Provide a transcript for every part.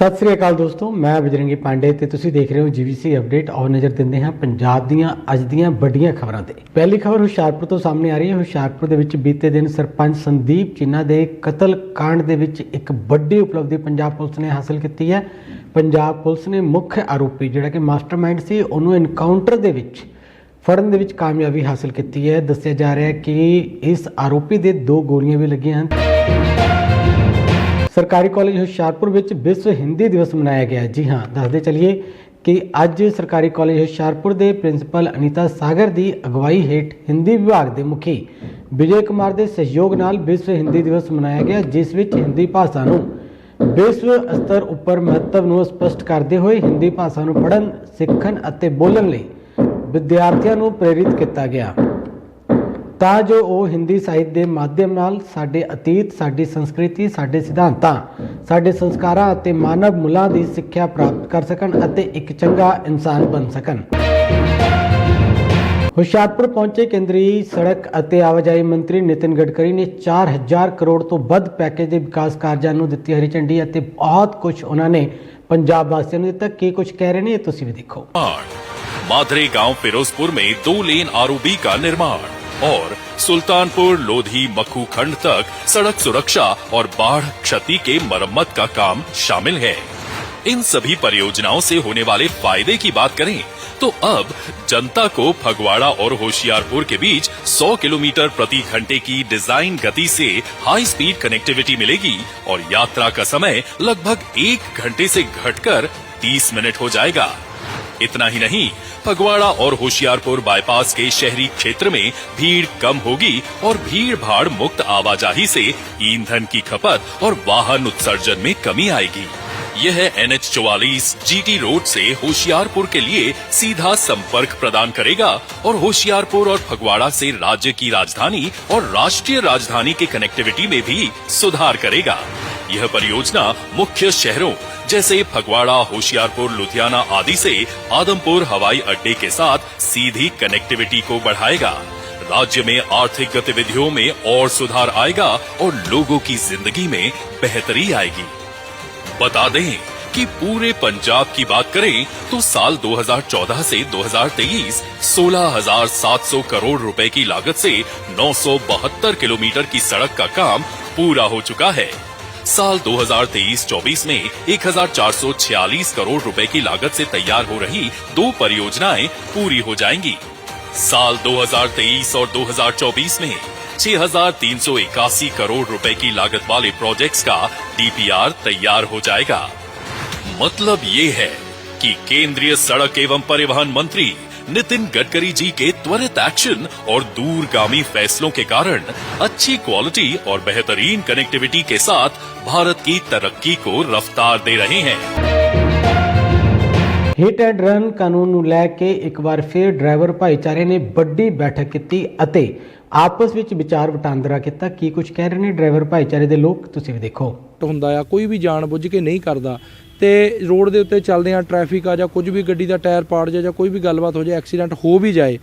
ਸਤਿ ਸ੍ਰੀ ਅਕਾਲ ਦੋਸਤੋ, ਮੈਂ ਬਜਰੰਗੀ ਪਾਂਡੇ ਤੇ ਤੁਸੀਂ ਦੇਖ ਰਹੇ ਹੋ ਜੀਵੀਸੀ ਅਪਡੇਟ। ਔਰ ਨਜ਼ਰ ਦਿੰਦੇ ਹਾਂ ਪੰਜਾਬ ਦੀਆਂ, ਅੱਜ ਦੀਆਂ ਵੱਡੀਆਂ ਖਬਰਾਂ ਤੇ। ਪਹਿਲੀ ਖਬਰ ਹੁਸ਼ਿਆਰਪੁਰ ਤੋਂ ਸਾਹਮਣੇ ਆ ਰਹੀ ਹੈ। ਹੁਸ਼ਿਆਰਪੁਰ ਦੇ ਵਿੱਚ ਬੀਤੇ ਦਿਨ ਸਰਪੰਚ ਸੰਦੀਪ ਚੀਨਾ ਦੇ ਕਤਲ ਕਾਂਡ ਦੇ ਵਿੱਚ ਇੱਕ ਵੱਡੀ ਉਪਲਬਧੀ ਪੰਜਾਬ ਪੁਲਿਸ ਨੇ ਹਾਸਲ ਕੀਤੀ ਹੈ। ਪੰਜਾਬ ਪੁਲਿਸ ਨੇ ਮੁੱਖ ਆਰੋਪੀ, ਜਿਹੜਾ ਕਿ ਮਾਸਟਰਮਾਈਂਡ ਸੀ, ਉਹਨੂੰ ਐਨਕਾਊਂਟਰ ਦੇ ਵਿੱਚ ਫੜਨ ਦੇ ਵਿੱਚ ਕਾਮਯਾਬੀ ਹਾਸਲ ਕੀਤੀ ਹੈ। ਦੱਸਿਆ ਜਾ ਰਿਹਾ ਹੈ ਕਿ ਇਸ ਆਰੋਪੀ ਦੇ ਦੋ ਗੋਲੀਆਂ ਵੀ ਲੱਗੀਆਂ ਹਨ। ਸਰਕਾਰੀ ਕਾਲਜ ਹੁਸ਼ਿਆਰਪੁਰ ਵਿੱਚ ਵਿਸ਼ਵ ਹਿੰਦੀ ਦਿਵਸ ਮਨਾਇਆ ਗਿਆ ਜੀ ਹਾਂ, ਦੱਸਦੇ ਚਲਿਏ ਕਿ ਅੱਜ ਸਰਕਾਰੀ ਕਾਲਜ ਹੁਸ਼ਿਆਰਪੁਰ ਦੇ ਪ੍ਰਿੰਸੀਪਲ ਅਨੀਤਾ ਸਾਗਰ ਦੀ ਅਗਵਾਈ ਹੇਠ ਹਿੰਦੀ ਵਿਭਾਗ ਦੇ ਮੁਖੀ ਵਿਜੇ ਕੁਮਾਰ ਦੇ ਸਹਿਯੋਗ ਨਾਲ ਵਿਸ਼ਵ ਹਿੰਦੀ ਦਿਵਸ ਮਨਾਇਆ ਗਿਆ, ਜਿਸ ਵਿੱਚ ਹਿੰਦੀ ਭਾਸ਼ਾ ਨੂੰ ਵਿਸ਼ਵ ਸਤਰ ਉੱਪਰ ਮਹੱਤਵ ਨੂੰ ਸਪਸ਼ਟ ਕਰਦੇ ਹੋਏ ਹਿੰਦੀ ਭਾਸ਼ਾ ਨੂੰ ਪੜ੍ਹਨ, ਸਿੱਖਣ ਅਤੇ ਬੋਲਣ ਲਈ ਵਿਦਿਆਰਥੀਆਂ ਨੂੰ ਪ੍ਰੇਰਿਤ ਕੀਤਾ ਗਿਆ। ਤਾਂ ਜੋ ਉਹ ਹਿੰਦੀ ਸਾਹਿਤ ਦੇ ਮਾਧਿਅਮ ਨਾਲ ਸਾਡੇ ਅਤੀਤ ਸਾਡੀ ਸੰਸਕ੍ਰਿਤੀ ਸਾਡੇ ਸਿਧਾਂਤਾਂ ਸਾਡੇ ਸੰਸਕਾਰਾਂ ਅਤੇ ਮਾਨਵ ਮੁੱਲਾਂ ਦੀ ਸਿੱਖਿਆ ਪ੍ਰਾਪਤ ਕਰ ਸਕਣ ਅਤੇ ਇੱਕ ਚੰਗਾ ਇਨਸਾਨ ਬਣ ਸਕਣ ਹੁਸ਼ਿਆਰਪੁਰ ਪਹੁੰਚੇ ਕੇਂਦਰੀ ਸੜਕ ਅਤੇ ਆਵਾਜਾਈ ਮੰਤਰੀ ਨਿਤਿਨ ਗਡਕਰੀ ਨੇ 4000 ਕਰੋੜ ਤੋਂ ਵੱਧ ਪੈਕੇਜ ਦੇ ਵਿਕਾਸ ਕਾਰਜਾਂ ਨੂੰ ਦਿੱਤੀ ਹਰੀ ਝੰਡੀ ਅਤੇ ਬਹੁਤ ਕੁਝ ਉਹਨਾਂ ਨੇ ਪੰਜਾਬ ਵਾਸੀਆਂ ਨੂੰ ਦਿੱਤਾ ਕੀ ਕੁਝ ਕਹਿ ਰਹੇ ਨੇ ਇਹ ਤੁਸੀਂ ਵੀ ਦੇਖੋ निर्माण माधरे गांव फिरोजपुर में दो लेन आरओबी का निर्माण और सुल्तानपुर लोधी मखू खंड तक सड़क सुरक्षा और बाढ़ क्षति के मरम्मत का काम शामिल है। इन सभी परियोजनाओं से होने वाले फ़ायदे की बात करें तो अब जनता को फगवाड़ा और होशियारपुर के बीच 100 किलोमीटर प्रति घंटे की डिज़ाइन गति से हाई स्पीड कनेक्टिविटी मिलेगी और यात्रा का समय लगभग एक घंटे से घटकर 30 मिनट हो जाएगा। इतना ही नहीं, फगवाड़ा और होशियारपुर बाईपास के शहरी क्षेत्र में भीड़ कम होगी और भीड़ भाड़ मुक्त आवाजाही से ईंधन की खपत और वाहन उत्सर्जन में कमी आएगी। यह एन एच चौवालीस जीटी रोड से होशियारपुर के लिए सीधा संपर्क प्रदान करेगा और होशियारपुर और फगवाड़ा से राज्य की राजधानी और राष्ट्रीय राजधानी के कनेक्टिविटी में भी सुधार करेगा। यह परियोजना मुख्य शहरों जैसे फगवाड़ा होशियारपुर लुधियाना आदि से आदमपुर हवाई अड्डे के साथ सीधी कनेक्टिविटी को बढ़ाएगा। राज्य में आर्थिक गतिविधियों में और सुधार आएगा और लोगों की ज़िंदगी में बेहतरी आएगी। बता दें कि पूरे पंजाब की बात करें तो साल 2014 से 2023 16,700 करोड़ रुपए की लागत से 972 किलोमीटर की सड़क का काम पूरा हो चुका है। साल 2023-24 में 1,446 करोड़ रुपए की लागत से तैयार हो रही दो परियोजनाएँ पूरी हो जाएँगी। साल 2023 और 2024 में 6,381 करोड़ रुपए की लागत वाले प्रोजेक्ट्स का डीपीआर तैयार हो जाएगा। मतलब ये है कि केंद्रीय सड़क एवं परिवहन मंत्री नितिन गडकरी जी के त्वरित एक्शन और दूरगामी फैसलों के कारण अच्छी क्वालिटी और बेहतरीन कनेक्टिविटी के साथ भारत की तरक्की को रफ्तार दे रहे हैं ਹਿੱਟ ਐਂਡ ਰਨ ਕਾਨੂੰਨ ਨੂੰ ਲੈ ਕੇ ਇੱਕ ਵਾਰ ਫਿਰ ਡਰਾਈਵਰ ਭਾਈਚਾਰੇ ਨੇ ਵੱਡੀ ਬੈਠਕ ਕੀਤੀ ਅਤੇ ਆਪਸ ਵਿੱਚ ਵਿਚਾਰ ਵਟਾਂਦਰਾ ਕੀਤਾ ਕੀ ਕੁਝ ਕਹਿ ਰਹੇ ਨੇ ਡਰਾਈਵਰ ਭਾਈਚਾਰੇ ਦੇ ਲੋਕ ਤੁਸੀਂ ਵੀ ਦੇਖੋ ਹੁੰਦਾ ਆ ਕੋਈ ਵੀ ਜਾਣ ਬੁੱਝ ਕੇ ਨਹੀਂ ਕਰਦਾ ਤੇ ਰੋਡ ਦੇ ਉੱਤੇ ਚੱਲਦੇ ਆ ਟ੍ਰੈਫਿਕ ਆ ਜਾਂ ਕੁਝ ਵੀ ਗੱਡੀ ਦਾ ਟਾਇਰ ਪਾੜ ਜਾ ਜਾਂ ਕੋਈ ਵੀ ਗੱਲਬਾਤ ਹੋ ਜਾਏ ਐਕਸੀਡੈਂਟ ਹੋ ਵੀ ਜਾਏ,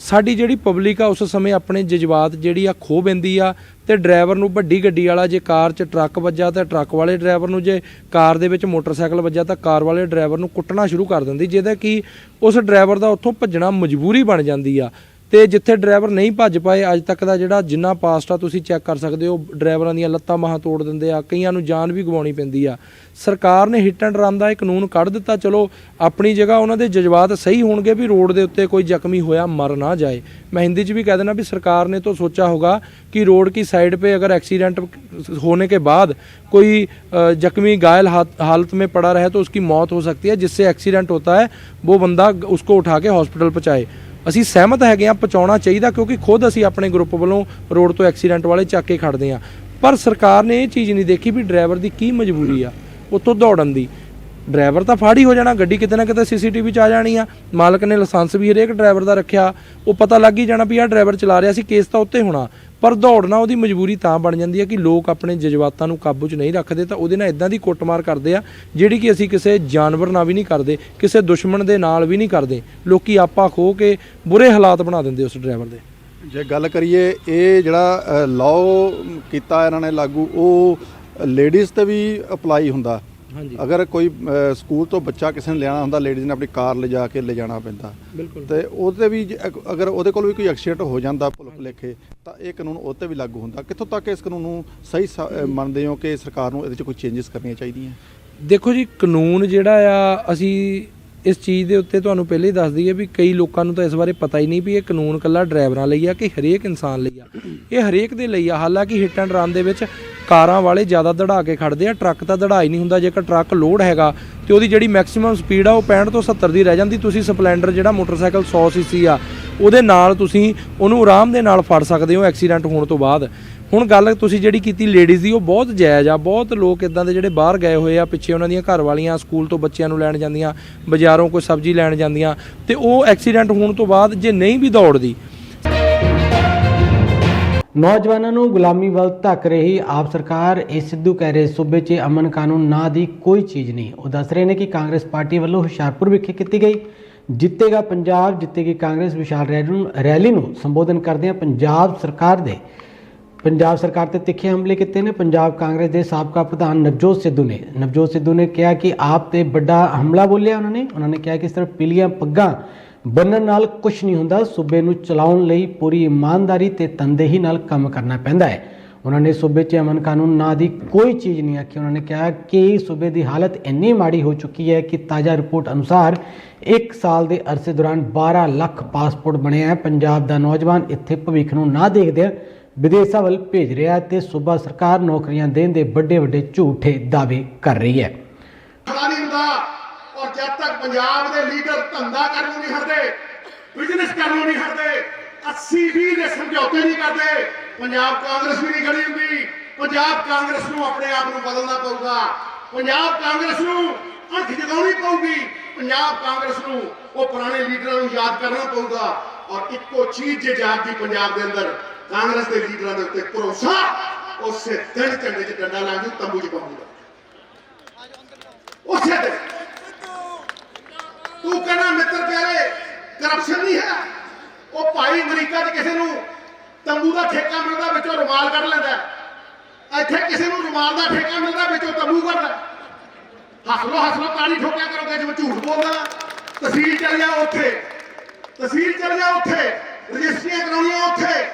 ਸਾਡੀ ਜਿਹੜੀ ਪਬਲਿਕ ਆ ਉਸ ਸਮੇਂ ਆਪਣੇ ਜਜ਼ਬਾਤ ਜਿਹੜੀ ਆ ਖੋ ਬੈਂਦੀ ਆ ਤੇ ਡਰਾਈਵਰ ਨੂੰ ਵੱਡੀ ਗੱਡੀ ਵਾਲਾ ਜੇ ਕਾਰ 'ਚ ਟਰੱਕ ਵੱਜਾ ਤਾਂ ਟਰੱਕ ਵਾਲੇ ਡਰਾਈਵਰ ਨੂੰ ਜੇ ਕਾਰ ਦੇ ਵਿੱਚ ਮੋਟਰਸਾਈਕਲ ਵੱਜਾ ਤਾਂ ਕਾਰ ਵਾਲੇ ਡਰਾਈਵਰ ਨੂੰ ਕੁੱਟਣਾ ਸ਼ੁਰੂ ਕਰ ਦਿੰਦੀ, ਜਿਹਦਾ ਕਿ ਉਸ ਡਰਾਈਵਰ ਦਾ ਉੱਥੋਂ ਭੱਜਣਾ ਮਜਬੂਰੀ ਬਣ ਜਾਂਦੀ ਆ। ਤੇ ਜਿੱਥੇ ਡਰਾਈਵਰ ਨਹੀਂ ਭੱਜ ਪਾਏ ਅੱਜ ਤੱਕ ਦਾ ਜਿਹੜਾ ਜਿੰਨਾ ਪਾਸਟ ਆ ਤੁਸੀਂ ਚੈੱਕ ਕਰ ਸਕਦੇ ਹੋ ਡਰਾਈਵਰਾਂ ਦੀਆਂ ਲੱਤਾਂ ਬਾਹਾਂ ਤੋੜ ਦਿੰਦੇ ਆ ਕਈਆਂ ਨੂੰ ਜਾਨ ਵੀ ਗਵਾਉਣੀ ਪੈਂਦੀ ਆ ਸਰਕਾਰ ਨੇ ਹਿੱਟ ਐਂਡ ਰਨ ਦਾ ਇਹ ਕਾਨੂੰਨ ਕੱਢ ਦਿੱਤਾ ਚਲੋ ਆਪਣੀ ਜਗ੍ਹਾ ਉਹਨਾਂ ਦੇ ਜਜ਼ਬਾਤ ਸਹੀ ਹੋਣਗੇ ਵੀ ਰੋਡ ਦੇ ਉੱਤੇ ਕੋਈ ਜ਼ਖਮੀ ਹੋਇਆ ਮਰ ਨਾ ਜਾਏ ਮੈਂ ਹਿੰਦੀ 'ਚ ਵੀ ਕਹਿ ਦੇਣਾ ਵੀ ਸਰਕਾਰ ਨੇ तो सोचा होगा कि रोड की साइड पे अगर एक्सीडेंट होने के बाद कोई अ, जख्मी घायल हाथ- हालत में पड़ा रहे तो उसकी मौत हो सकती है जिससे एक्सीडेंट होता है वो बंदा उसको उठा के हॉस्पिटल पहुंचाए ਅਸੀਂ ਸਹਿਮਤ ਹੈਗੇ ਆ ਪਹੁੰਚਾਉਣਾ ਚਾਹੀਦਾ ਕਿਉਂਕਿ ਖੁਦ ਅਸੀਂ ਆਪਣੇ ਗਰੁੱਪ ਵੱਲੋਂ ਰੋਡ ਤੋਂ ਐਕਸੀਡੈਂਟ ਵਾਲੇ ਚੱਕ ਕੇ ਖੜਦੇ ਆ ਪਰ ਸਰਕਾਰ ਨੇ ਇਹ ਚੀਜ਼ ਨਹੀਂ ਦੇਖੀ ਵੀ ਡਰਾਈਵਰ ਦੀ ਕੀ ਮਜਬੂਰੀ ਆ ਉੱਥੋਂ ਦੌੜਨ ਦੀ। ਡਰਾਈਵਰ ਤਾਂ ਫਾੜੀ ਹੋ ਜਾਣਾ, ਗੱਡੀ ਕਿਤੇ ਨਾ ਕਿਤੇ ਸੀਸੀਟੀਵੀ 'ਚ ਆ ਜਾਣੀ ਆ। ਮਾਲਕ ਨੇ ਲਾਇਸੈਂਸ ਵੀ ਹਰੇਕ ਡਰਾਈਵਰ ਦਾ ਰੱਖਿਆ। ਉਹ ਪਤਾ ਲੱਗ ਹੀ ਜਾਣਾ ਵੀ ਆਹ ਡਰਾਈਵਰ ਚਲਾ ਰਿਹਾ ਸੀ, ਕੇਸ ਤਾਂ ਉੱਤੇ ਹੋਣਾ। ਪਰ ਦੌੜਨਾ ਉਹਦੀ ਮਜਬੂਰੀ ਤਾਂ ਬਣ ਜਾਂਦੀ ਹੈ ਕਿ ਲੋਕ ਆਪਣੇ ਜਜ਼ਬਾਤਾਂ ਨੂੰ ਕਾਬੂ 'ਚ ਨਹੀਂ ਰੱਖਦੇ, ਤਾਂ ਉਹਦੇ ਨਾਲ ਇਦਾਂ ਦੀ ਕੁੱਟਮਾਰ ਕਰਦੇ ਆ, ਜਿਹੜੀ ਕਿ ਅਸੀਂ ਕਿਸੇ ਜਾਨਵਰ ਨਾਲ ਵੀ ਨਹੀਂ ਕਰਦੇ, ਕਿਸੇ ਦੁਸ਼ਮਣ ਦੇ ਨਾਲ ਵੀ ਨਹੀਂ ਕਰਦੇ। ਲੋਕੀ ਆਪਾ ਖੋ ਕੇ ਬੁਰੇ ਹਾਲਾਤ ਬਣਾ ਦਿੰਦੇ ਉਸ ਡਰਾਈਵਰ ਦੇ। ਜੇ ਗੱਲ ਕਰੀਏ, ਇਹ ਜਿਹੜਾ ਲਾਅ ਕੀਤਾ ਇਹਨਾਂ ਨੇ ਲਾਗੂ, ਉਹ ਲੇਡੀਜ਼ ਤੇ ਵੀ ਅਪਲਾਈ ਹੁੰਦਾ। ਅਗਰ ਕੋਈ ਸਕੂਲ ਤੋਂ ਬੱਚਾ ਕਿਸੇ ਨੇ ਲਿਆਣਾ ਹੁੰਦਾ ਲੇਡੀਜ਼ ਨੇ ਆਪਣੀ ਕਾਰ ਲਿਜਾ ਕੇ ਲਿਜਾਣਾ ਪੈਂਦਾ। ਤੇ ਉਹਦੇ ਵੀ ਅਗਰ ਉਹਦੇ ਕੋਲ ਵੀ ਕੋਈ ਐਕਸੀਡੈਂਟ ਹੋ ਜਾਂਦਾ ਭੁੱਲ ਭੁਲੇਖੇ ਤਾਂ ਇਹ ਕਾਨੂੰਨ ਉਹ 'ਤੇ ਵੀ ਲਾਗੂ ਹੁੰਦਾ। ਕਿੱਥੋਂ ਤੱਕ ਇਸ ਕਾਨੂੰਨ ਨੂੰ ਸਹੀ ਮੰਨਦੇ ਹੋ ਕਿ ਸਰਕਾਰ ਨੂੰ ਇਹਦੇ 'ਚ ਕੋਈ ਚੇਂਜਸ ਕਰਨੀਆਂ ਚਾਹੀਦੀਆਂ? ਦੇਖੋ ਜੀ ਕਾਨੂੰਨ ਜਿਹੜਾ ਆ ਅਸੀਂ ਇਸ ਚੀਜ਼ ਦੇ ਉੱਤੇ ਤੁਹਾਨੂੰ ਪਹਿਲੇ ਹੀ ਦੱਸ ਦਈਏ ਵੀ ਕਈ ਲੋਕਾਂ ਨੂੰ ਤਾਂ ਇਸ ਬਾਰੇ ਪਤਾ ਹੀ ਨਹੀਂ ਵੀ ਇਹ ਕਾਨੂੰਨ ਕੱਲਾ ਡਰਾਈਵਰਾਂ ਲਈ ਆ ਕਿ ਹਰੇਕ ਇਨਸਾਨ ਲਈ ਆ। ਇਹ ਹਰੇਕ ਦੇ ਲਈ ਆ ਹਾਲਾਂਕਿ ਹਿੱਟ ਐਂਡ ਰਨ ਦੇ ਵਿੱਚ ਕਾਰਾਂ ਵਾਲੇ ਜ਼ਿਆਦਾ ਦੜਾ ਕੇ ਖੜਦੇ ਆ, ਟਰੱਕ ਤਾਂ ਦੜਾ ਹੀ ਨਹੀਂ ਹੁੰਦਾ, ਜੇਕਰ ਟਰੱਕ ਲੋਡ ਹੈਗਾ ਤੇ ਉਹਦੀ ਜਿਹੜੀ ਮੈਕਸਿਮਮ ਸਪੀਡ ਆ ਉਹ 65 ਤੋਂ 70 ਦੀ ਰਹਿ ਜਾਂਦੀ, ਤੁਸੀਂ ਸਪਲੈਂਡਰ ਜਿਹੜਾ ਮੋਟਰਸਾਈਕਲ 100 ਸੀਸੀ ਆ, ਉਹਦੇ ਨਾਲ ਤੁਸੀਂ ਉਹਨੂੰ ਆਰਾਮ ਦੇ ਨਾਲ ਫੜ ਸਕਦੇ ਹੋ ਐਕਸੀਡੈਂਟ ਹੋਣ ਤੋਂ ਬਾਅਦ। ਹੁਣ ਗੱਲ ਤੁਸੀਂ ਜਿਹੜੀ ਕੀਤੀ ਲੇਡੀਜ਼ ਦੀ, ਉਹ ਬਹੁਤ ਜਾਇਜ਼ ਆ, ਬਹੁਤ ਲੋਕ ਇਦਾਂ ਦੇ ਜਿਹੜੇ ਬਾਹਰ ਗਏ ਹੋਏ ਆ, ਪਿੱਛੇ ਉਹਨਾਂ ਦੀਆਂ ਘਰ ਵਾਲੀਆਂ ਸਕੂਲ ਤੋਂ ਬੱਚਿਆਂ ਨੂੰ ਲੈਣ ਜਾਂਦੀਆਂ, ਬਾਜ਼ਾਰੋਂ ਕੋਈ ਸਬਜ਼ੀ ਲੈਣ ਜਾਂਦੀਆਂ, ਤੇ ਉਹ ਐਕਸੀਡੈਂਟ ਹੋਣ ਤੋਂ ਬਾਅਦ ਜੇ ਨਹੀਂ ਵੀ ਦੌੜਦੀ ਨੌਜਵਾਨਾਂ ਨੂੰ ਗੁਲਾਮੀ ਵੱਲ ਧੱਕ ਰਹੀ ਆਪ ਸਰਕਾਰ ਇਹ ਸਿੱਧੂ ਕਹਿ ਰਹੇ ਸੂਬੇ 'ਚ ਅਮਨ ਕਾਨੂੰਨ ਨਾਂ ਦੀ ਕੋਈ ਚੀਜ਼ ਨਹੀਂ। ਉਹ ਦੱਸ ਰਹੇ ਨੇ ਕਿ ਕਾਂਗਰਸ ਪਾਰਟੀ ਵੱਲੋਂ ਹੁਸ਼ਿਆਰਪੁਰ ਵਿਖੇ ਕੀਤੀ ਗਈ। ਜਿੱਤੇਗਾ ਪੰਜਾਬ, ਜਿੱਤੇਗੀ ਕਾਂਗਰਸ ਵਿਸ਼ਾਲ ਰੈਲੀ ਰੈਲੀ ਨੂੰ ਸੰਬੋਧਨ ਕਰਦਿਆਂ ਪੰਜਾਬ ਸਰਕਾਰ ਦੇ ਪੰਜਾਬ ਸਰਕਾਰ ਤੇ ਤਿੱਖੇ ਹਮਲੇ ਕੀਤੇ ਨੇ। ਪੰਜਾਬ ਕਾਂਗਰਸ ਦੇ ਸਾਬਕਾ ਪ੍ਰਧਾਨ ਨਵਜੋਤ ਸਿੱਧੂ ਨੇ ਨਵਜੋਤ ਸਿੱਧੂ ਨੇ ਕਿਹਾ ਕਿ ਆਪ ਤੇ ਵੱਡਾ ਹਮਲਾ ਬੋਲਿਆ ਉਹਨਾਂ ਨੇ। ਉਹਨਾਂ ਨੇ ਕਿਹਾ ਕਿ ਸਿਰਫ ਪੀਲੀਆਂ ਪੱਗਾਂ ਬੰਨਣ ਨਾਲ ਕੁਝ ਨਹੀਂ ਹੁੰਦਾ। ਸੂਬੇ ਨੂੰ ਚਲਾਉਣ ਲਈ ਪੂਰੀ ਇਮਾਨਦਾਰੀ ਤੇ ਤਨਦੇਹੀ ਨਾਲ ਕੰਮ ਕਰਨਾ ਪੈਂਦਾ ਹੈ। ਉਹਨਾਂ ਨੇ ਸੂਬੇ 'ਚ ਅਮਨ ਕਾਨੂੰਨ ਨਾਂ ਦੀ ਕੋਈ ਚੀਜ਼ ਨਹੀਂ ਆਖੀ। ਉਹਨਾਂ ਨੇ ਕਿਹਾ ਕਿ ਸੂਬੇ ਦੀ ਹਾਲਤ ਇੰਨੀ ਮਾੜੀ ਹੋ ਚੁੱਕੀ ਹੈ ਕਿ ਤਾਜ਼ਾ ਰਿਪੋਰਟ ਅਨੁਸਾਰ 1 ਸਾਲ ਦੇ ਅਰਸੇ ਦੌਰਾਨ 12 ਲੱਖ ਪਾਸਪੋਰਟ ਬਣੇ ਹੈ ਪੰਜਾਬ ਦਾ ਨੌਜਵਾਨ ਇੱਥੇ ਭਵਿੱਖ ਨੂੰ ਨਾ ਦੇਖਦੇ ਵਿਦੇਸ਼ਾਂ ਵੱਲ ਭੇਜ ਰਿਹਾ ਹੈ ਤੇ ਸੂਬਾ ਸਰਕਾਰ ਨੌਕਰੀਆਂ ਦੇਣ ਦੇ ਵੱਡੇ ਵੱਡੇ ਝੂਠੇ ਦਾਅਵੇ ਕਰ ਰਹੀ ਹੈ ਖੜਾ ਨਹੀਂ ਹੁੰਦਾ ਔਰ ਜਦ ਤੱਕ ਪੰਜਾਬ ਦੇ ਲੀਡਰ ਧੰਦਾ ਕਰਨ ਨਹੀਂ ਹਟਦੇ ਬਿਜ਼ਨਸ ਕਰਨ ਨਹੀਂ ਹਟਦੇ 80 20 ਦੇ ਸਮਝੌਤੇ ਨਹੀਂ ਕਰਦੇ, ਪੰਜਾਬ ਕਾਂਗਰਸ ਵੀ ਨਹੀਂ ਖੜੀ ਹੁੰਦੀ, ਪੰਜਾਬ ਕਾਂਗਰਸ ਨੂੰ ਆਪਣੇ ਆਪ ਨੂੰ ਬਦਲਣਾ ਪਊਗਾ, ਪੰਜਾਬ ਕਾਂਗਰਸ ਨੂੰ ਅੱਖ ਜਗਾਉਣੀ ਪਊਗੀ, ਪੰਜਾਬ ਕਾਂਗਰਸ ਨੂੰ ਉਹ ਪੁਰਾਣੇ ਲੀਡਰਾਂ ਨੂੰ ਯਾਦ ਕਰਨਾ ਪਊਗਾ ਔਰ ਇੱਕੋ ਚੀਜ਼ ਜੇ ਜਾਗਦੀ ਪੰਜਾਬ ਦੇ ਅੰਦਰ, ਕਾਂਗਰਸ ਦੇ ਲੀਡਰਾਂ ਦੇ ਉੱਤੇ ਭਰੋਸਾ, ਉਸੇ ਦਿਨ ਝੰਡੇ 'ਚ ਡੰਡਾ ਲਾ ਜੂ ਤੰਬੂ 'ਚ ਪਾਉਂਦਾ ਉਸੇ ਦਿਨ। ਤੂੰ ਕਹਿਣਾ ਮਿੱਤਰ ਪਿਆਰੇ ਕਰਪਸ਼ਨ ਨਹੀਂ ਹੈ। ਉਹ ਭਾਈ ਅਮਰੀਕਾ 'ਚ ਕਿਸੇ ਨੂੰ ਤੰਬੂ ਦਾ ਠੇਕਾ ਮਿਲਦਾ, ਵਿੱਚੋਂ ਰੁਮਾਲ ਕੱਢ ਲੈਂਦਾ ਇੱਥੇ ਕਿਸੇ ਨੂੰ ਰੁਮਾਲ ਦਾ ਠੇਕਾ ਮਿਲਦਾ, ਵਿੱਚੋਂ ਤੰਬੂ ਕੱਢਦਾ ਹੈ। ਹੱਸ ਲੋ ਹੱਸ ਲੋ ਤਾੜੀ ਠੋਕਿਆ ਕਰੋਗੇ, ਜਿਵੇਂ ਝੂਠ ਬੋਲਦਾ। ਤਹਿਸੀਲ ਚਲ ਜਾ ਉੱਥੇ। ਤਹਿਸੀਲ ਚਲ ਜਾ ਉੱਥੇ। ਰਜਿਸਟਰੀਆਂ ਕਰਾਉਣੀਆਂ ਉੱਥੇ।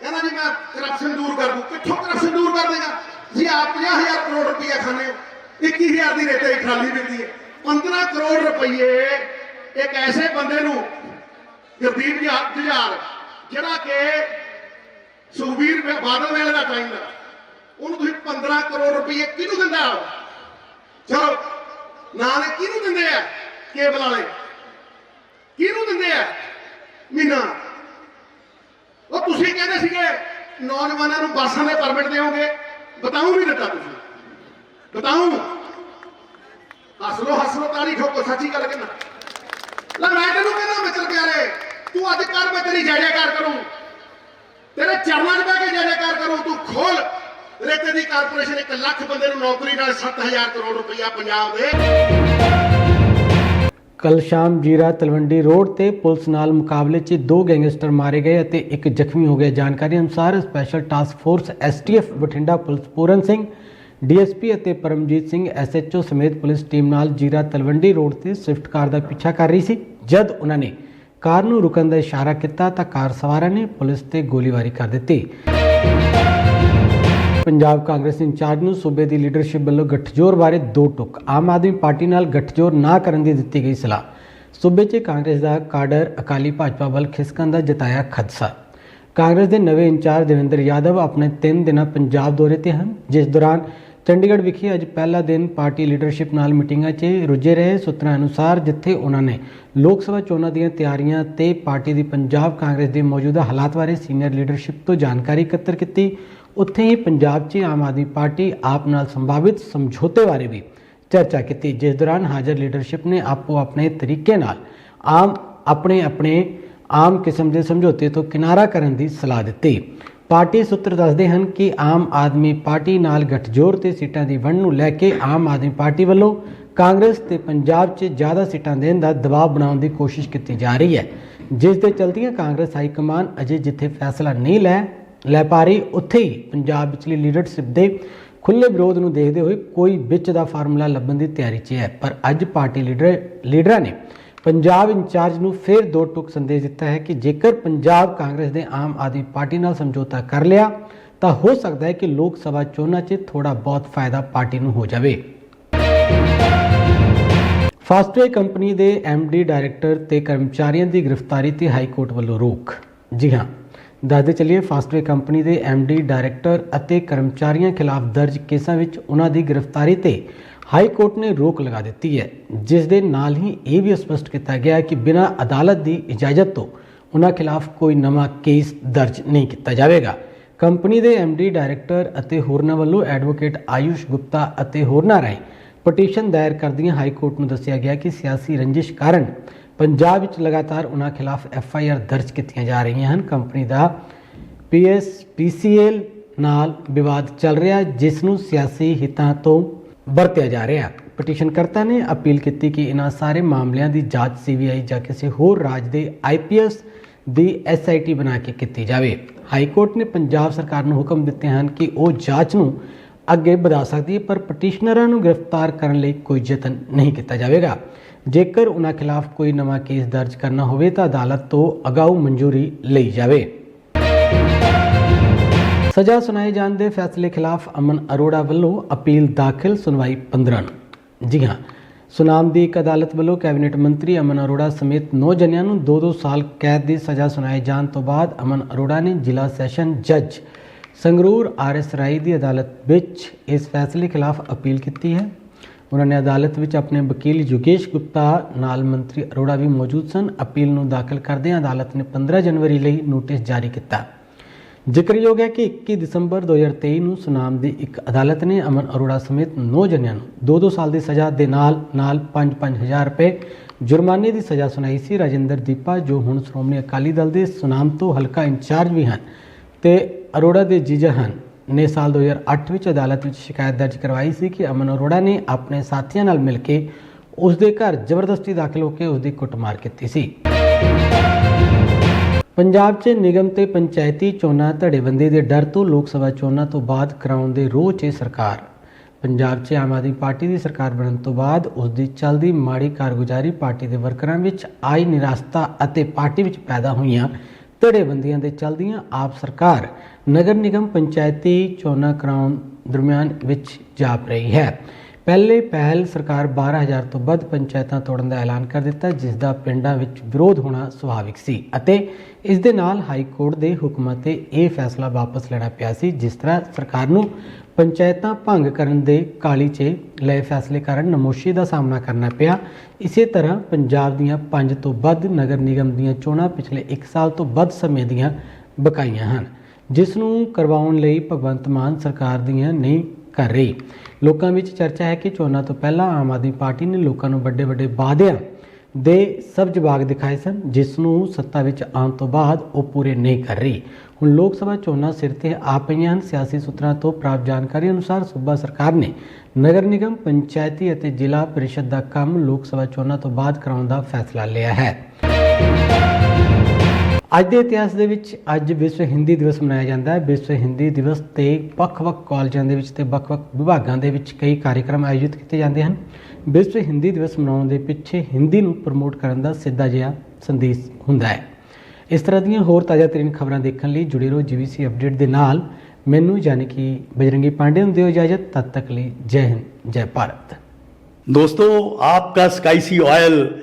ਕਹਿੰਦਾ ਜੀ, ਮੈਂ ਕਰਪਸ਼ਨ ਦੂਰ ਕਰ ਦੂੰ। ਕਿੱਥੋਂ ਕਰਪਸ਼ਨ ਦੂਰ ਕਰ ਦੇਗਾ? ਤੁਸੀਂ ਆਪ 50000 ਕਰੋੜ ਰੁਪਈਆ ਖਾਂਦੇ ਹੋ। 21000 ਦੀ ਰੇਤੇ ਦੀ ਟਰਾਲੀ ਮਿਲਦੀ ਹੈ। 15 ਕਰੋੜ ਰੁਪਈਏ ਇੱਕ ਐਸੇ ਬੰਦੇ ਨੂੰ ਗੁਰਦੀਪ ਜੁਝਾਰ ਜੁਝਾਰ ਜਿਹੜਾ ਕਿ ਸੁਖਬੀਰ ਬਾਦਲ ਵੇਲੇ ਦਾ ਟਾਈਮ ਦਾ ਉਹਨੂੰ ਤੁਸੀਂ 15 ਕਰੋੜ ਰੁਪਏ ਕਿਹਨੂੰ ਦਿੰਦਾ ਉਹ? ਚਲੋ ਨਾਂ ਕਿਹਨੂੰ ਦਿੰਦੇ ਆ ਕੇਬਲ ਵਾਲੇ? ਕਿਹਨੂੰ ਦਿੰਦੇ ਆ? ਮੀਨਾ। ਉਹ ਤੁਸੀਂ ਕਹਿੰਦੇ ਸੀਗੇ, ਨੌਜਵਾਨਾਂ ਨੂੰ ਬੱਸਾਂ ਦੇ ਪਰਮਿਟ ਦੇਵੋਗੇ ਬਤਾਉ ਵੀ ਦਿੱਤਾ ਤੁਸੀਂ। ਬਤਾਉ ਹੱਸ ਲੋ ਹੱਸ ਲੋ ਤਾਰੀ ਠੋਕੋ, ਸੱਚੀ ਗੱਲ ਕਹਿਣਾ ਲੈ ਮੈਂ ਤੈਨੂੰ ਕਹਿੰਦਾ, ਮਿੱਤਰ ਪਿਆਰੇ, ਤੂੰ ਅੱਜ ਕਰ ਮੈਂ ਤੇਰੀ ਜੈ ਜੈਕਾਰ ਕਰੂੰ। ਤੇਰੇ ਚਰਨਾਂ 'ਚ ਬਹਿ ਕੇ ਜੈ ਜੈਕਾਰ ਕਰੂੰ, ਤੂੰ ਖੋਲ। ਰੇਤੇ ਦੀ ਕਾਰਪੋਰੇਸ਼ਨ 1 ਲੱਖ ਬੰਦੇ ਨੂੰ ਨੌਕਰੀ ਨਾਲ 7000 ਕਰੋੜ ਰੁਪਈਆ ਪੰਜਾਬ ਦੇ। ਕੱਲ ਸ਼ਾਮ ਜੀਰਾ ਤਲਵੰਡੀ ਰੋਡ ਤੇ ਪੁਲਿਸ ਨਾਲ ਮੁਕਾਬਲੇ 'ਚ ਦੋ ਗੈਂਗਸਟਰ ਮਾਰੇ ਗਏ ਅਤੇ ਇੱਕ ਜ਼ਖਮੀ ਹੋ ਗਿਆ। ਜਾਣਕਾਰੀ ਅਨੁਸਾਰ special task force STF Bathinda police, Puran Singh DSP ਅਤੇ ਪਰਮਜੀਤ ਸਿੰਘ ਐਸਐਚਓ ਸਮੇਤ ਪੁਲਿਸ ਟੀਮ ਨਾਲ ਜੀਰਾ ਤਲਵੰਡੀ ਰੋਡ ਤੇ ਸਵਿਫਟ ਕਾਰ ਦਾ ਪਿੱਛਾ ਕਰ ਰਹੀ ਸੀ। ਜਦ ਉਹਨਾਂ ਨੇ ਕਾਰ ਨੂੰ ਰੁਕਣ ਦਾ ਇਸ਼ਾਰਾ ਕੀਤਾ ਤਾਂ ਕਾਰ ਸਵਾਰਾਂ ਨੇ ਪੁਲਿਸ ਤੇ ਗੋਲੀਬਾਰੀ ਕਰ ਦਿੱਤੀ। ਪੰਜਾਬ ਕਾਂਗਰਸ ਇੰਚਾਰਜ ਨੂੰ ਸੂਬੇ ਦੀ ਲੀਡਰਸ਼ਿਪ ਵੱਲੋਂ ਗੱਠਜੋੜ ਬਾਰੇ ਦੋ ਟੁਕ ਆਮ ਆਦਮੀ ਪਾਰਟੀ ਨਾਲ ਗੱਠਜੋੜ ਨਾ ਕਰਨ ਦੀ ਦਿੱਤੀ ਗਈ ਸਲਾਹ। ਸੂਬੇ 'ਚ ਕਾਂਗਰਸ ਦਾ ਕਾਡਰ ਅਕਾਲੀ ਭਾਜਪਾ ਵੱਲ ਖਿਸਕਣ ਦਾ ਜਤਾਇਆ ਖਦਸ਼ਾ। ਕਾਂਗਰਸ ਦੇ ਨਵੇਂ ਇੰਚਾਰਜ ਦੇਵਿੰਦਰ ਯਾਦਵ ਆਪਣੇ 3 ਦਿਨਾਂ ਪੰਜਾਬ ਦੌਰੇ ਤੇ ਹਨ। ਜਿਸ ਦੌਰਾਨ ਚੰਡੀਗੜ੍ਹ ਵਿਖੇ ਅੱਜ ਪਹਿਲਾ ਦਿਨ ਪਾਰਟੀ ਲੀਡਰਸ਼ਿਪ ਨਾਲ ਮੀਟਿੰਗਾਂ 'ਚ ਰੁੱਝੇ ਰਹੇ। ਸੂਤਰਾਂ ਅਨੁਸਾਰ ਜਿੱਥੇ ਉਹਨਾਂ ਨੇ ਲੋਕ ਸਭਾ ਚੋਣਾਂ ਦੀਆਂ ਤਿਆਰੀਆਂ ਤੇ ਪਾਰਟੀ ਦੀ ਪੰਜਾਬ ਕਾਂਗਰਸ ਦੇ ਮੌਜੂਦਾ ਹਾਲਾਤ ਬਾਰੇ ਸੀਨੀਅਰ ਲੀਡਰਸ਼ਿਪ ਤੋਂ ਜਾਣਕਾਰੀ ਇਕੱਤਰ ਕੀਤੀ, ਉੱਥੇ ਹੀ ਪੰਜਾਬ 'ਚ ਆਮ ਆਦਮੀ ਪਾਰਟੀ ਆਪ ਨਾਲ ਸੰਭਾਵਿਤ ਸਮਝੌਤੇ ਬਾਰੇ ਵੀ ਚਰਚਾ ਕੀਤੀ, ਜਿਸ ਦੌਰਾਨ ਹਾਜ਼ਰ ਲੀਡਰਸ਼ਿਪ ਨੇ ਆਪੋ ਆਪਣੇ ਤਰੀਕੇ ਨਾਲ ਆਮ ਆਪਣੇ ਆਪਣੇ ਆਮ ਕਿਸਮ ਦੇ ਸਮਝੌਤੇ ਤੋਂ ਕਿਨਾਰਾ ਕਰਨ ਦੀ ਸਲਾਹ ਦਿੱਤੀ। ਪਾਰਟੀ ਸੂਤਰ ਦੱਸਦੇ ਹਨ ਕਿ ਆਮ ਆਦਮੀ ਪਾਰਟੀ ਨਾਲ ਗੱਠਜੋੜ ਤੇ ਸੀਟਾਂ ਦੀ ਵੰਡ ਨੂੰ ਲੈ ਕੇ ਆਮ ਆਦਮੀ ਪਾਰਟੀ ਵੱਲੋਂ ਕਾਂਗਰਸ ਤੇ ਪੰਜਾਬ 'ਚ ਜ਼ਿਆਦਾ ਸੀਟਾਂ ਦੇਣ ਦਾ ਦਬਾਅ ਬਣਾਉਣ ਦੀ ਕੋਸ਼ਿਸ਼ ਕੀਤੀ ਜਾ ਰਹੀ ਹੈ। ਜਿਸ ਦੇ ਚਲਦਿਆਂ ਕਾਂਗਰਸ ਹਾਈ ਕਮਾਨ ਅਜੇ ਜਿੱਥੇ ਫੈਸਲਾ ਨਹੀਂ ਲੈ ਲੈ ਪਾ ਰਹੀ, ਉੱਥੇ ਹੀ ਪੰਜਾਬ ਵਿਚਲੀ ਲੀਡਰਸ਼ਿਪ ਦੇ ਖੁੱਲੇ ਵਿਰੋਧ ਨੂੰ ਦੇਖਦੇ ਹੋਏ ਕੋਈ ਵਿੱਚ ਦਾ ਫਾਰਮੂਲਾ ਲੱਭਣ ਦੀ ਤਿਆਰੀ 'ਚ ਹੈ। ਪਰ ਅੱਜ ਪਾਰਟੀ ਲੀਡਰ, ਲੀਡਰਾਂ ਨੇ ਪੰਜਾਬ ਇੰਚਾਰਜ ਨੂੰ ਫਿਰ ਦੋ ਟੁਕ ਸੰਦੇਸ਼ ਦਿੱਤਾ ਹੈ ਕਿ ਜੇਕਰ ਪੰਜਾਬ ਕਾਂਗਰਸ ਦੇ ਆਮ ਆਦਮੀ ਪਾਰਟੀ ਨਾਲ ਸਮਝੌਤਾ ਕਰ ਲਿਆ, ਤਾਂ ਹੋ ਸਕਦਾ ਹੈ ਕਿ ਲੋਕ ਸਭਾ ਚੋਣਾਂ 'ਚ ਥੋੜਾ ਬਹੁਤ ਫਾਇਦਾ ਪਾਰਟੀ ਨੂੰ ਹੋ ਜਾਵੇ। ਫਾਸਟਵੇ ਕੰਪਨੀ ਦੇ ਡੀ ਡਾਇਰੈਕਟਰ ਤੇ ਕਰਮਚਾਰੀਆਂ ਦੀ ਗ੍ਰਿਫਤਾਰੀ ਤੇ ਹਾਈ ਕੋਰਟ ਵੱਲੋਂ ਰੋਕ। ਜੀ ਹਾਂ, ਦੱਸਦੇ ਚੱਲੀਏ ਫਾਸਟਵੇ ਕੰਪਨੀ ਦੇ ਡੀ ਡਾਇਰੈਕਟਰ ਅਤੇ ਕਰਮਚਾਰੀਆਂ ਖਿਲਾਫ ਦਰਜ ਕੇਸਾਂ ਵਿੱਚ ਉਹਨਾਂ ਦੀ ਗ੍ਰਿਫਤਾਰੀ ਤੇ ਹਾਈ ਕੋਰਟ ਨੇ ਰੋਕ ਲਗਾ ਦਿੱਤੀ ਹੈ, ਜਿਸ ਦੇ ਨਾਲ ਹੀ ਇਹ ਵੀ ਸਪਸ਼ਟ ਕੀਤਾ ਗਿਆ ਹੈ ਕਿ ਬਿਨਾਂ ਅਦਾਲਤ ਦੀ ਇਜਾਜ਼ਤ ਤੋਂ ਉਹਨਾਂ ਖਿਲਾਫ ਕੋਈ ਨਵਾਂ ਕੇਸ ਦਰਜ ਨਹੀਂ ਕੀਤਾ ਜਾਵੇਗਾ। ਕੰਪਨੀ ਦੇ ਡੀ ਡਾਇਰੈਕਟਰ ਅਤੇ ਹੋਰਨਾਂ ਵੱਲੋਂ ਐਡਵੋਕੇਟ ਆਯੂਸ਼ ਗੁਪਤਾ ਅਤੇ ਹੋਰਨਾਂ ਰਾਹੀਂ ਪਟੀਸ਼ਨ ਦਾਇਰ ਕਰਦਿਆਂ ਹਾਈ ਕੋਰਟ ਨੂੰ ਦੱਸਿਆ ਗਿਆ ਕਿ ਸਿਆਸੀ ਰੰਜਿਸ਼ ਕਾਰਨ ਪੰਜਾਬ ਵਿੱਚ ਲਗਾਤਾਰ ਉਹਨਾਂ ਖਿਲਾਫ ਐਫ ਆਈ ਆਰ ਦਰਜ ਕੀਤੀਆਂ ਜਾ ਰਹੀਆਂ ਹਨ। ਕੰਪਨੀ ਦਾ P S P C L ਨਾਲ ਵਿਵਾਦ ਚੱਲ ਰਿਹਾ, ਜਿਸ ਨੂੰ ਸਿਆਸੀ ਹਿੱਤਾਂ ਤੋਂ ਵਰਤਿਆ ਜਾ ਰਿਹਾ ਹੈ। ਪਟੀਸ਼ਨਕਰਤਾ ਨੇ ਅਪੀਲ ਕੀਤੀ ਕਿ ਇਹਨਾਂ ਸਾਰੇ ਮਾਮਲਿਆਂ ਦੀ ਜਾਂਚ ਸੀਬੀਆਈ ਜਾਂ ਕਿਸੇ ਹੋਰ ਰਾਜ ਦੇ ਆਈਪੀਐਸ ਦੀ ਐਸਆਈਟੀ ਬਣਾ ਕੇ ਕੀਤੀ ਜਾਵੇ। ਹਾਈ ਕੋਰਟ ਨੇ ਪੰਜਾਬ ਸਰਕਾਰ ਨੂੰ ਹੁਕਮ ਦਿੱਤੇ ਹਨ ਕਿ ਉਹ ਜਾਂਚ ਨੂੰ ਅੱਗੇ ਵਧਾ ਸਕਦੀ ਹੈ, ਪਰ ਪਟੀਸ਼ਨਰਾਂ ਨੂੰ ਗ੍ਰਿਫਤਾਰ ਕਰਨ ਲਈ ਕੋਈ ਯਤਨ ਨਹੀਂ ਕੀਤਾ ਜਾਵੇਗਾ। ਜੇਕਰ ਉਹਨਾਂ ਖਿਲਾਫ ਕੋਈ ਨਵਾਂ ਕੇਸ ਦਰਜ ਕਰਨਾ ਹੋਵੇ ਤਾਂ ਅਦਾਲਤ ਤੋਂ ਅਗਾਊ ਮਨਜ਼ੂਰੀ ਲਈ ਜਾਵੇ। ਸਜ਼ਾ ਸੁਣਾਏ ਜਾਣ ਦੇ ਫੈਸਲੇ ਖਿਲਾਫ ਅਮਨ ਅਰੋੜਾ ਵੱਲੋਂ ਅਪੀਲ ਦਾਖਲ, ਸੁਣਵਾਈ 15 ਨੂੰ। ਜੀ ਹਾਂ, ਸੁਨਾਮ ਦੀ ਇੱਕ ਅਦਾਲਤ ਵੱਲੋਂ ਕੈਬਨਿਟ ਮੰਤਰੀ ਅਮਨ ਅਰੋੜਾ ਸਮੇਤ 9 ਜਣਿਆਂ ਨੂੰ 2-2 ਸਾਲ ਕੈਦ ਦੀ ਸਜ਼ਾ ਸੁਣਾਏ ਜਾਣ ਤੋਂ ਬਾਅਦ ਅਮਨ ਅਰੋੜਾ ਨੇ ਜ਼ਿਲ੍ਹਾ ਸੈਸ਼ਨ ਜੱਜ ਸੰਗਰੂਰ ਆਰਐਸ ਰਾਈ ਦੀ ਅਦਾਲਤ ਵਿੱਚ ਇਸ ਫੈਸਲੇ ਖਿਲਾਫ ਅਪੀਲ ਕੀਤੀ ਹੈ। ਉਹਨਾਂ ਨੇ ਅਦਾਲਤ ਵਿੱਚ ਆਪਣੇ ਵਕੀਲ ਯੋਗੇਸ਼ ਗੁਪਤਾ ਨਾਲ ਮੰਤਰੀ ਅਰੋੜਾ ਵੀ ਮੌਜੂਦ ਸਨ। ਅਪੀਲ ਨੂੰ ਦਾਖਲ ਕਰਦਿਆਂ ਅਦਾਲਤ ਨੇ 15 ਜਨਵਰੀ ਲਈ ਨੋਟਿਸ ਜਾਰੀ ਕੀਤਾ। ਜ਼ਿਕਰਯੋਗ ਹੈ ਕਿ 21 ਦਸੰਬਰ 2023 ਨੂੰ ਸੁਨਾਮ ਦੀ ਇੱਕ ਅਦਾਲਤ ਨੇ ਅਮਨ ਅਰੋੜਾ ਸਮੇਤ 9 ਜਣਿਆਂ ਨੂੰ 2-2 ਸਾਲ ਦੀ ਸਜ਼ਾ ਦੇ ਨਾਲ ਨਾਲ 5-5 ਹਜ਼ਾਰ ਰੁਪਏ ਜੁਰਮਾਨੇ ਦੀ ਸਜ਼ਾ ਸੁਣਾਈ ਸੀ। ਰਾਜਿੰਦਰ ਦੀਪਾ, ਜੋ ਹੁਣ ਸ਼੍ਰੋਮਣੀ ਅਕਾਲੀ ਦਲ ਦੇ ਸੁਨਾਮ ਤੋਂ ਹਲਕਾ ਇੰਚਾਰਜ ਵੀ ਹਨ ਤੇ ਅਰੋੜਾ ਦੇ ਜੀਜਾ ਹਨ, ਨੇ ਸਾਲ 2008 ਵਿੱਚ ਅਦਾਲਤ ਵਿੱਚ ਸ਼ਿਕਾਇਤ ਦਰਜ ਕਰਵਾਈ ਸੀ ਕਿ ਅਮਨ ਅਰੋੜਾ ਨੇ ਆਪਣੇ ਸਾਥੀਆਂ ਨਾਲ ਮਿਲ ਕੇ ਉਸ ਦੇ ਘਰ ਜ਼ਬਰਦਸਤੀ ਦਾਖਲ ਹੋ ਕੇ ਉਸ ਦੀ ਕੁੱਟਮਾਰ ਕੀਤੀ ਸੀ। ਪੰਜਾਬ 'ਚ ਨਿਗਮ ਤੇ ਪੰਚਾਇਤੀ ਚੋਣਾਂ ਧੜੇਬੰਦੀ ਦੇ ਡਰ ਤੋਂ ਲੋਕ ਸਭਾ ਚੋਣਾਂ ਤੋਂ ਬਾਅਦ ਕਰਾਉਣ ਦੇ ਰੋਹ 'ਚ ਸਰਕਾਰ। ਪੰਜਾਬ 'ਚ ਆਮ ਆਦਮੀ ਪਾਰਟੀ ਦੀ ਸਰਕਾਰ ਬਣਨ ਤੋਂ ਬਾਅਦ ਉਸ ਦੀ ਚੱਲਦੀ ਮਾੜੀ ਕਾਰਗੁਜ਼ਾਰੀ ਪਾਰਟੀ ਦੇ ਵਰਕਰਾਂ ਵਿੱਚ ਆਈ ਨਿਰਾਸਤਾ ਅਤੇ ਪਾਰਟੀ ਵਿੱਚ ਪੈਦਾ ਹੋਈਆਂ ਧੜੇਬੰਦੀਆਂ ਦੇ ਚੱਲਦੀਆਂ ਆਪ ਸਰਕਾਰ ਨਗਰ ਨਿਗਮ ਪੰਚਾਇਤੀ ਚੋਣਾਂ ਕਰਾਉਣ ਦਰਮਿਆਨ ਵਿੱਚ ਜਾਪ ਰਹੀ ਹੈ। ਪਹਿਲੇ ਪਹਿਲ ਸਰਕਾਰ 12000 ਤੋਂ ਵੱਧ ਪੰਚਾਇਤਾਂ ਤੋੜਨ ਦਾ ਐਲਾਨ ਕਰ ਦਿੱਤਾ, ਜਿਸ ਦਾ ਪਿੰਡਾਂ ਵਿੱਚ ਵਿਰੋਧ ਹੋਣਾ ਸੁਭਾਵਿਕ ਸੀ ਅਤੇ ਇਸ ਦੇ ਨਾਲ ਹਾਈ ਕੋਰਟ ਦੇ ਹੁਕਮਾਂ ਤੇ ਇਹ ਫੈਸਲਾ ਵਾਪਸ ਲੈਣਾ ਪਿਆ ਸੀ, ਜਿਸ ਤਰ੍ਹਾਂ ਸਰਕਾਰ ਨੂੰ ਪੰਚਾਇਤਾਂ ਭੰਗ ਕਰਨ ਦੇ ਕਾਲੀ 'ਚ ਲਏ ਫੈਸਲੇ ਕਾਰਨ ਨਮੋਸ਼ੀ ਦਾ ਸਾਹਮਣਾ ਕਰਨਾ ਪਿਆ। ਇਸੇ ਤਰ੍ਹਾਂ ਪੰਜਾਬ ਦੀਆਂ ਪੰਜ ਤੋਂ ਵੱਧ ਨਗਰ ਨਿਗਮ ਦੀਆਂ ਚੋਣਾਂ ਪਿਛਲੇ 1 ਸਾਲ ਤੋਂ ਵੱਧ ਸਮੇਂ ਦੀਆਂ ਬਕਾਈਆਂ ਹਨ, ਜਿਸ ਨੂੰ ਕਰਵਾਉਣ ਲਈ ਭਗਵੰਤ ਮਾਨ ਸਰਕਾਰ ਦੀਆਂ ਨਹੀਂ ਕਰ ਰਹੀ। ਲੋਕਾਂ ਵਿੱਚ ਚਰਚਾ ਹੈ ਕਿ ਚੋਣਾਂ ਤੋਂ ਪਹਿਲਾਂ ਆਮ ਆਦਮੀ ਪਾਰਟੀ ਨੇ ਲੋਕਾਂ ਨੂੰ ਵੱਡੇ ਵੱਡੇ ਵਾਅਦਿਆਂ ਦੇ ਸਬਜ਼ ਬਾਗ ਦਿਖਾਏ ਸਨ, ਜਿਸ ਨੂੰ ਸੱਤਾ ਵਿੱਚ ਆਉਣ ਤੋਂ ਬਾਅਦ ਉਹ ਪੂਰੇ ਨਹੀਂ ਕਰ ਰਹੀ। ਹੁਣ ਲੋਕ ਸਭਾ ਚੋਣਾਂ ਸਿਰ ਤੇ ਆ ਪਈਆਂ ਹਨ। ਸਿਆਸੀ ਸੂਤਰਾਂ ਤੋਂ ਪ੍ਰਾਪਤ ਜਾਣਕਾਰੀ ਅਨੁਸਾਰ ਸੂਬਾ ਸਰਕਾਰ ਨੇ ਨਗਰ ਨਿਗਮ, ਪੰਚਾਇਤੀ ਅਤੇ ਜ਼ਿਲ੍ਹਾ ਪਰਿਸ਼ਦ ਦਾ ਕੰਮ ਲੋਕ ਸਭਾ ਚੋਣਾਂ ਤੋਂ ਬਾਅਦ ਕਰਾਉਣ ਦਾ ਫੈਸਲਾ ਲਿਆ ਹੈ। ਅੱਜ ਦੇ ਇਤਿਹਾਸ ਦੇ ਵਿੱਚ ਅੱਜ ਵਿਸ਼ਵ ਹਿੰਦੀ ਦਿਵਸ ਮਨਾਇਆ ਜਾਂਦਾ ਹੈ। ਵਿਸ਼ਵ ਹਿੰਦੀ ਦਿਵਸ ਤੇ ਵੱਖ-ਵੱਖ ਕਾਲਜਾਂ ਦੇ ਵਿੱਚ ਤੇ ਵੱਖ-ਵੱਖ ਵਿਭਾਗਾਂ ਦੇ ਵਿੱਚ ਕਈ ਕਾਰਜਕ੍ਰਮ ਆਯੋਜਿਤ ਕੀਤੇ ਜਾਂਦੇ ਹਨ। ਵਿਸ਼ਵ ਹਿੰਦੀ ਦਿਵਸ ਮਨਾਉਣ ਦੇ ਪਿੱਛੇ ਹਿੰਦੀ ਨੂੰ ਪ੍ਰਮੋਟ ਕਰਨ ਦਾ ਸਿੱਧਾ ਜਿਹਾ ਸੰਦੇਸ਼ ਹੁੰਦਾ ਹੈ। ਇਸ ਤਰ੍ਹਾਂ ਦੀਆਂ ਹੋਰ ਤਾਜ਼ਾ-ਤਰੀਨ ਖਬਰਾਂ ਦੇਖਣ ਲਈ ਜੁੜੇ ਰਹੋ ਜੀਵੀਸੀ ਅਪਡੇਟ ਦੇ ਨਾਲ। ਮੈਨੂੰ ਯਾਨੀ ਕਿ ਬਜਰੰਗੀ ਪਾਂਡੇ ਨੂੰ ਦਿਓ ਇਜਾਜ਼ਤ। ਤਦ ਤੱਕ ਲਈ ਜੈ ਹਿੰਦ, ਜੈ ਭਾਰਤ। ਦੋਸਤੋ, ਆਪਕਾ ਸਕਾਈਸੀ ਆਇਲ